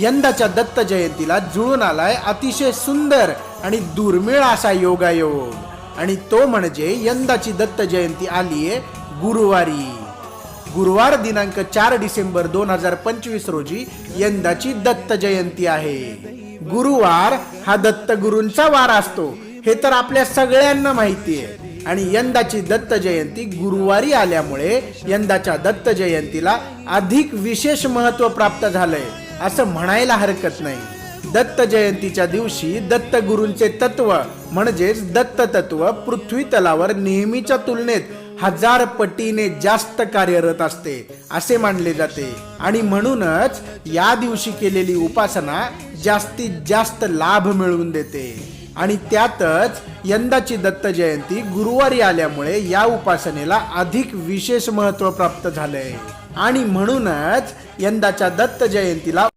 यंदाच्या दत्त जयंतीला जुळून आलाय अतिशय सुंदर आणि दुर्मिळ असा योगायोग. आणि तो म्हणजे यंदाची दत्त जयंती आलीये गुरुवारी. गुरुवार दिनांक चार डिसेंबर दोन हजार पंचवीस रोजी यंदाची दत्त जयंती आहे. गुरुवार हा दत्त गुरूंचा वार असतो हे तर आपल्या सगळ्यांना माहिती आहे आणि यंदाची दत्त जयंती गुरुवारी आल्यामुळे यंदाच्या दत्त जयंतीला अधिक विशेष महत्त्व प्राप्त झालंय. असं म्हणायला हरकत नाही. दत्त जयंतीच्या दिवशी दत्त गुरूंचे तत्व म्हणजेच दत्त तत्व पृथ्वी तलावर नेहमीच्या तुलनेत हजार पटीने जास्त कार्यरत असते असे मानले जाते. आणि म्हणूनच या दिवशी केलेली उपासना जास्तीत जास्त लाभ मिळवून देते. आणि त्यातच यंदाची दत्त जयंती गुरुवारी आल्यामुळे या उपासनेला अधिक विशेष महत्त्व प्राप्त झालंय. आणि म्हणूनच यंदाच्या दत्त जयंतीला